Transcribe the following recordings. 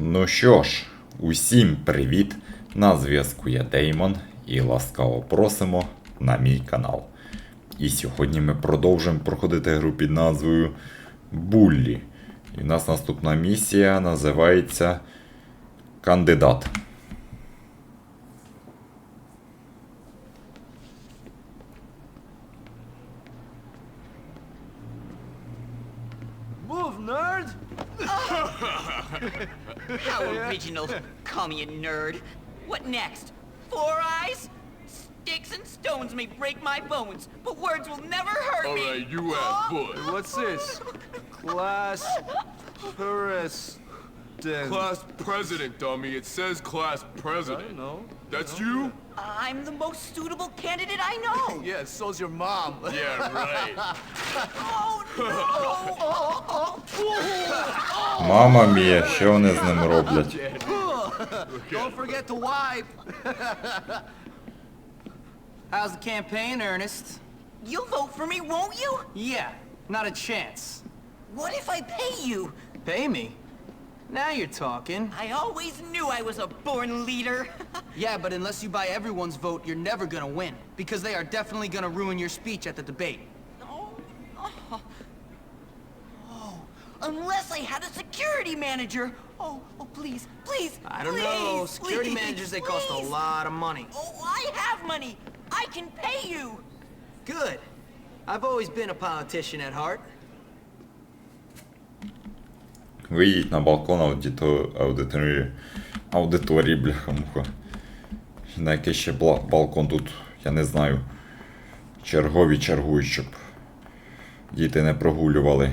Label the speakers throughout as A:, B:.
A: Ну що ж, усім привіт! На зв'язку я Деймон і ласкаво просимо на мій канал. І сьогодні ми продовжимо проходити гру під назвою Буллі. І в нас наступна місія називається Кандидат.
B: Move, nerd!
C: How original. Call me a nerd. What next? Four eyes? Sticks and stones may break my bones, but words will never hurt
D: All
C: me.
D: right, you have
B: Hey,
D: foot.
B: What's this? Class president.
D: Class president, dummy. It says class
B: I
D: president.
B: know.
D: That's you?
C: I'm the most suitable candidate I know.
B: Yeah, so's your mom.
D: Yeah, right.
C: Oh no!
A: Мама мія, що вони з ним роблять?
B: Don't forget to wipe.
E: How's the campaign, Ernest?
C: You'll vote for me, won't you?
E: Yeah, not a chance.
C: What if I pay you?
E: Pay me? Now you're talking.
C: I always knew I was a born leader.
E: Yeah, but unless you buy everyone's vote, you're never gonna win. Because they are definitely gonna ruin your speech at the debate.
C: oh, oh. Oh, unless I had a security manager. Oh, oh, please, please,
E: I don't know. Security
C: please,
E: managers, they cost a lot of money.
C: Oh, I have money. I can pay you.
E: Good. I've always been a politician at heart.
A: Виїдь на балкон аудито... аудиторії. Аудиторії, бляха-муха. На який ще балкон тут, я не знаю. Чергові чергують, щоб діти не прогулювали.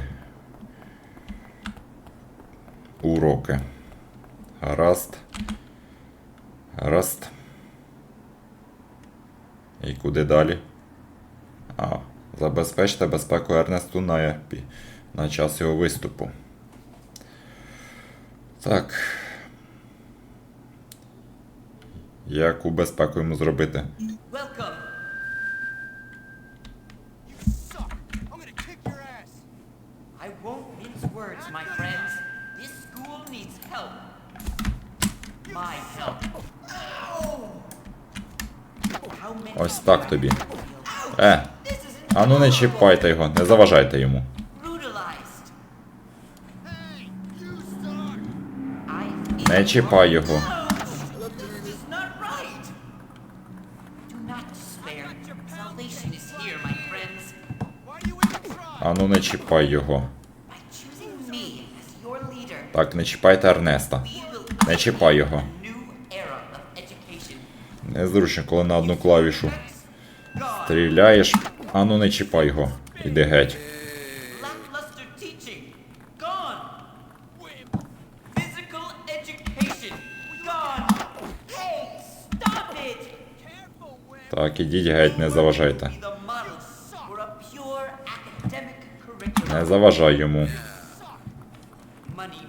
A: Уроки. Гаразд. Гаразд. І куди далі? А, забезпечте безпеку Ернесту на, епі- на час його виступу. Так. Яку безпеку йому зробити? Ось так тобі. Е, а ну не чіпайте його, не заважайте йому.
B: You even try?
A: А ну не чіпай його. Так, не чіпайте
C: will
A: Не чіпай його. Незручно, коли на одну клавішу стріляєш. А ну не чіпай його. Іди геть. Так, ідіть геть, не заважайте. Не заважай йому.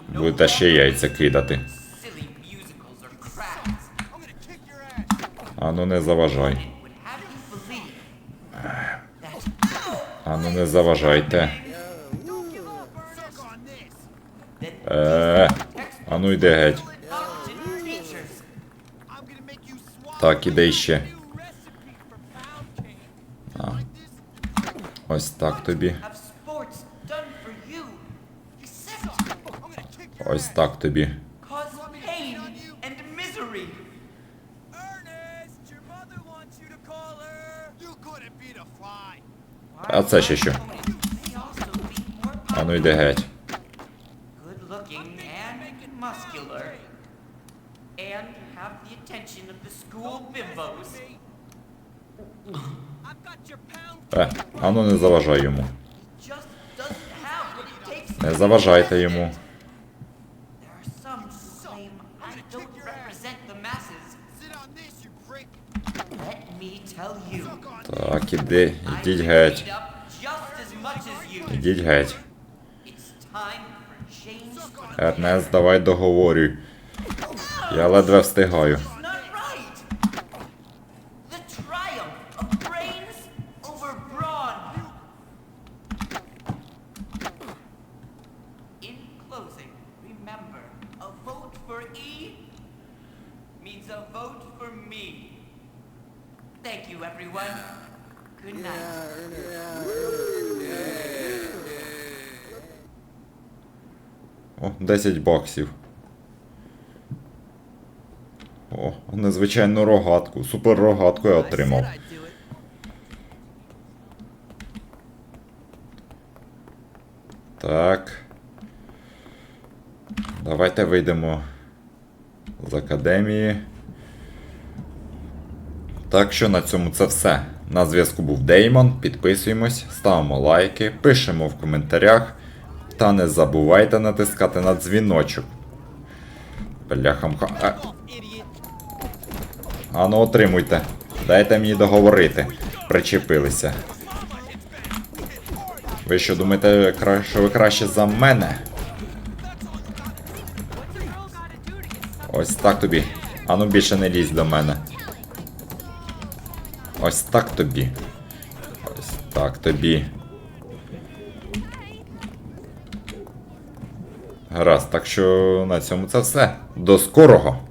A: Будете ще яйця кидати.
C: silly musicals or crafts.
B: I'm gonna kick your ass.
A: А ну не заважай.
C: It would have you believe that
A: А ну не заважайте.
B: Don't give up, Ernest. Suck on this. Her. You couldn't beat a fly.
A: А це ще що? А ну йди геть. Е, а ну не заважай йому. Не заважайте йому. Так, іди, ідіть геть. Ідіть геть. Ернест, давай договорюй. Я ледве встигаю.
C: Everyone. Good night.
A: О, 10 баксів. О, незвичайну рогатку. Супер рогатку я отримав. Так. Давайте вийдемо з академії. Так що на цьому це все. На зв'язку був Деймон. Підписуємось, ставимо лайки, пишемо в коментарях. Та не забувайте натискати на дзвіночок. Бляхам. А, а ну отримуйте. Дайте мені договорити. Причепилися. Ви що думаєте, що ви краще за мене? Ось так тобі. Ану більше не лізь до мене. Ось так тобі. Ось так тобі. Гаразд, так що на цьому це все. До скорого!